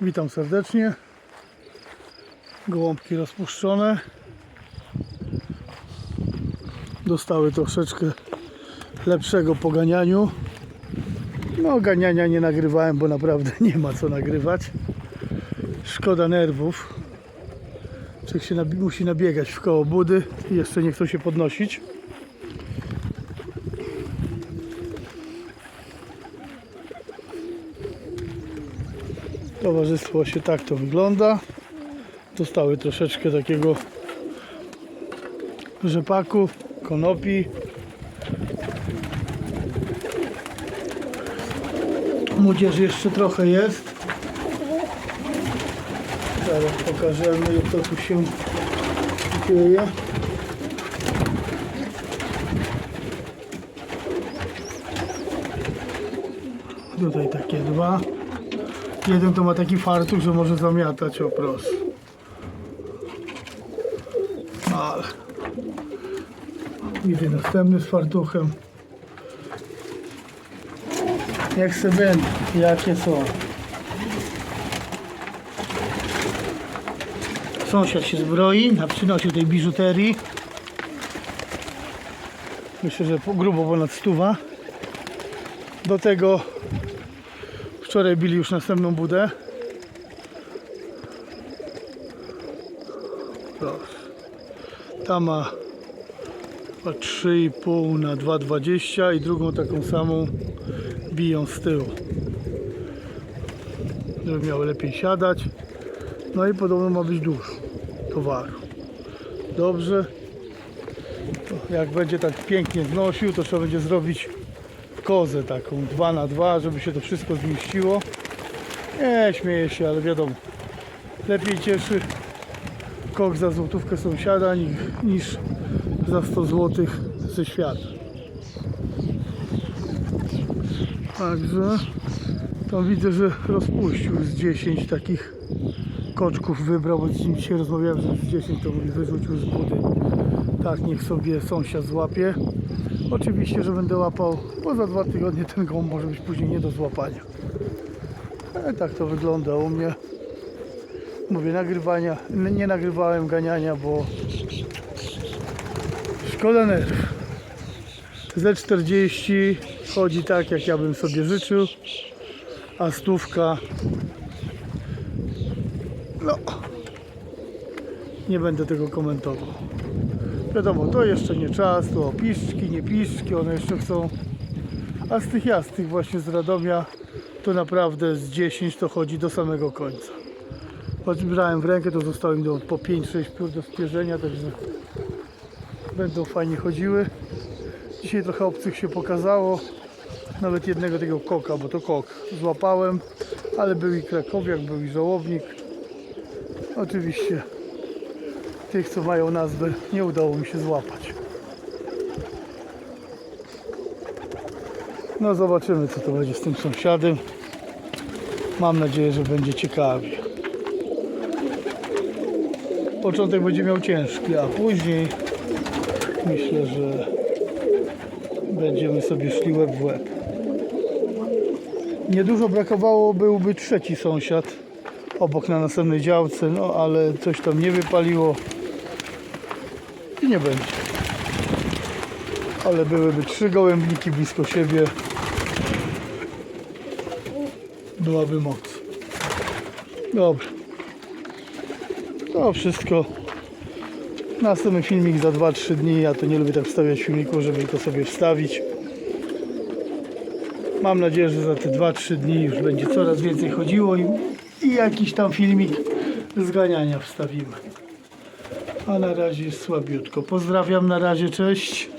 Witam serdecznie. Gołąbki rozpuszczone. Dostały troszeczkę lepszego po ganianiu. No, ganiania nie nagrywałem, bo naprawdę nie ma co nagrywać. Szkoda nerwów. Człowiek się musi nabiegać w koło budy i jeszcze nie chcą się podnosić. Towarzystwo się tak to wygląda. Dostały troszeczkę takiego rzepaku, konopi. Młodzieży jeszcze trochę jest. Zaraz pokażemy to tu się dzieje. Tutaj takie dwa. Jeden to ma taki fartuch, że może zamiatać o proszę. Ale. Idzie następny z fartuchem. Jak se będą, jakie są. Sąsiad się zbroi, na przynosił tej biżuterii. Myślę, że grubo ponad stuwa. Do tego Wczoraj bili już następną budę. Ta ma ma 3,5 na 2,20 i drugą taką samą biją z tyłu. Żeby miały lepiej siadać. No i podobno ma być dużo towaru. Dobrze. Jak będzie tak pięknie znosił, to trzeba będzie zrobić kozę taką 2 na 2 żeby się to wszystko zmieściło. Nie, śmieję się, ale wiadomo. Lepiej cieszy kok za złotówkę sąsiada ni- niż za 100 złotych ze świata. Także to widzę, że rozpuścił z 10 takich koczków wybrał, bo z nim dzisiaj rozmawiałem, że z 10 to mówi wyrzucił z budy. Tak, niech sobie sąsiad złapie. Oczywiście, że będę łapał, bo za dwa tygodnie ten gołąb może być później nie do złapania. Ale tak to wygląda u mnie. Mówię, nagrywania, nie nagrywałem ganiania, bo szkoda nerw. Z40 chodzi tak, jak ja bym sobie życzył, a stówka no nie będę tego komentował. Wiadomo, to jeszcze nie czas, to piszczki, nie piszczki, one jeszcze chcą. A z tych jastych właśnie z Radomia to naprawdę z 10 to chodzi do samego końca. Choć brałem w rękę, to zostało im do, po 5-6 piór do spierzenia, także będą fajnie chodziły. Dzisiaj trochę obcych się pokazało. Nawet jednego tego koka, bo to kok złapałem, ale był i krakowiak, był i żołownik. Oczywiście tych, co mają nazwę, nie udało mi się złapać. No zobaczymy, co to będzie z tym sąsiadem. Mam nadzieję, że będzie ciekawie. Początek będzie miał ciężki, a później myślę, że będziemy sobie szli łeb w łeb. Niedużo brakowało, byłby trzeci sąsiad obok na następnej działce, no ale coś tam nie wypaliło nie będzie. Ale byłyby trzy gołębniki blisko siebie. Byłaby moc. Dobrze. To wszystko. Następny filmik za 2-3 dni. Ja to nie lubię tak wstawiać filmików, żeby to sobie wstawić. Mam nadzieję, że za te 2-3 dni już będzie coraz więcej chodziło i, i jakiś tam filmik zganiania wstawimy. A na razie słabiutko. Pozdrawiam, na razie, cześć.